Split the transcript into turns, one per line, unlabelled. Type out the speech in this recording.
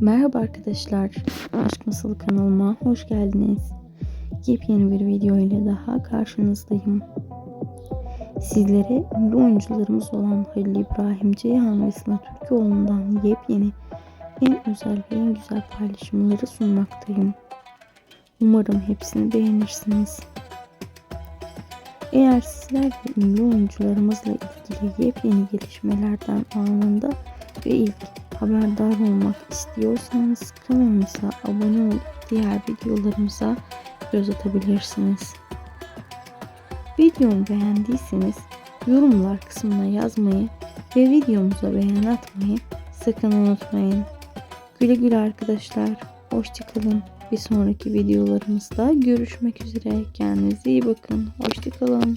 Merhaba arkadaşlar. Aşk Masalı kanalıma hoş geldiniz. Yepyeni bir video ile daha karşınızdayım. Sizlere ünlü oyuncularımız olan Halil İbrahim Ceyhan ve Sıla Türkoğlu'ndan yepyeni, en özel ve en güzel paylaşımları sunmaktayım. Umarım hepsini beğenirsiniz. Eğer sizler de ünlü oyuncularımızla ilgili yepyeni gelişmelerden anında ve ilk haberdar olmak istiyorsanız kanalımıza abone olup diğer videolarımıza göz atabilirsiniz. Videomu beğendiyseniz yorumlar kısmına yazmayı ve videomuza beğen atmayı sakın unutmayın. Güle güle arkadaşlar. Hoşçakalın. Bir sonraki videolarımızda görüşmek üzere. Kendinize iyi bakın. Hoşçakalın.